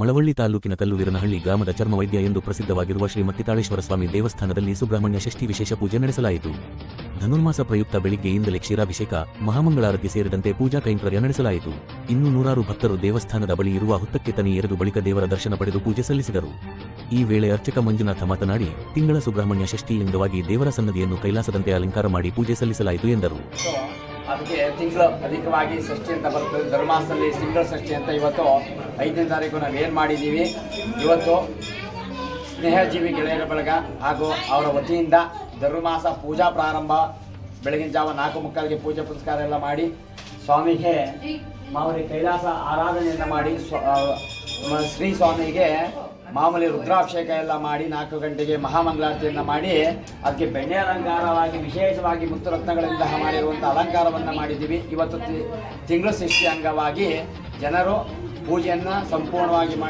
ಮಳವಳ್ಳಿ ತಾಲೂಕಿನ ಕಲ್ಲುವೀರನಹಳ್ಳಿ ಗ್ರಾಮದ ಚರ್ಮ ವೈದ್ಯ ಎಂದು ಪ್ರಸಿದ್ಧವಾಗಿರುವ ಶ್ರೀ ಮತ್ತಿತಾಳೇಶ್ವರ ಸ್ವಾಮಿ ದೇವಸ್ಥಾನದಲ್ಲಿ ಸುಬ್ರಹ್ಮಣ್ಯ ಷಷ್ಠಿ ವಿಶೇಷ ಪೂಜೆ ನಡೆಸಲಾಯಿತು. ಧನುರ್ಮಾಸ ಪ್ರಯುಕ್ತ ಬೆಳಿಗ್ಗೆಯಿಂದಲೇ ಕ್ಷೀರಾಭಿಷೇಕ, ಮಹಾಮಂಗಳಾರತಿ ಸೇರಿದಂತೆ ಪೂಜಾ ಕೈಂಕರ್ಯ ನಡೆಸಲಾಯಿತು. ಇನ್ನು ನೂರಾರು ಭಕ್ತರು ದೇವಸ್ಥಾನದ ಬಳಿ ಇರುವ ಹುತ್ತಕ್ಕೆ ತನಿ ಎರೆದು ಬಳಿಕ ದೇವರ ದರ್ಶನ ಪಡೆದು ಪೂಜೆ ಸಲ್ಲಿಸಿದರು. ಈ ವೇಳೆ ಅರ್ಚಕ ಮಂಜುನಾಥ ಮಾತನಾಡಿ, ತಿಂಗಳ ಸುಬ್ರಹ್ಮಣ್ಯ ಷಷ್ಠಿ ಲಿಂಗವಾಗಿ ದೇವರ ಸನ್ನದಿಯನ್ನು ಕೈಲಾಸದಂತೆ ಅಲಂಕಾರ ಮಾಡಿ ಪೂಜೆ ಸಲ್ಲಿಸಲಾಯಿತು ಎಂದರು. ಅದಕ್ಕೆ ತಿಂಗಳು ಅಧಿಕವಾಗಿ ಷಷ್ಠಿ ಅಂತ ಬರ್ತದೆ. ಧರ್ಮಾಸದಲ್ಲಿ ತಿಂಗಳ ಷಷ್ಠಿ ಅಂತ ಇವತ್ತು ಐದನೇ ತಾರೀಕು ನಾವು ಏನು ಮಾಡಿದ್ದೀವಿ? ಇವತ್ತು ಸ್ನೇಹಜೀವಿ ಗೆಳೆಯರ ಬಳಗ ಹಾಗೂ ಅವರ ವತಿಯಿಂದ ಧರ್ಮಾಸ ಪೂಜಾ ಪ್ರಾರಂಭ. ಬೆಳಗಿನ ಜಾವ ನಾಲ್ಕು ಮುಕ್ಕಾಲಿಗೆ ಪೂಜೆ ಪುರಸ್ಕಾರ ಎಲ್ಲ ಮಾಡಿ ಸ್ವಾಮಿಗೆ ಮಾವರಿ ಕೈಲಾಸ ಆರಾಧನೆಯನ್ನು ಮಾಡಿ ಸ್ವ ಶ್ರೀ ಸ್ವಾಮಿಗೆ ಮಾಮೂಲಿ ರುದ್ರಾಭಿಷೇಕ ಎಲ್ಲ ಮಾಡಿ ನಾಲ್ಕು ಗಂಟೆಗೆ ಮಹಾಮಂಗಳಾರತಿಯನ್ನು ಮಾಡಿ, ಅದಕ್ಕೆ ಬೆಣ್ಣೆ ಅಲಂಕಾರವಾಗಿ, ವಿಶೇಷವಾಗಿ ಮುತ್ತುರತ್ನಗಳಿಂದ ಮಾಡಿರುವಂಥ ಅಲಂಕಾರವನ್ನು ಮಾಡಿದ್ದೀವಿ. ಇವತ್ತು ತಿಂಗಳು ಸೃಷ್ಟಿ ಅಂಗವಾಗಿ ಜನರು ಪೂಜೆಯನ್ನು ಸಂಪೂರ್ಣವಾಗಿ ಮಾಡಿ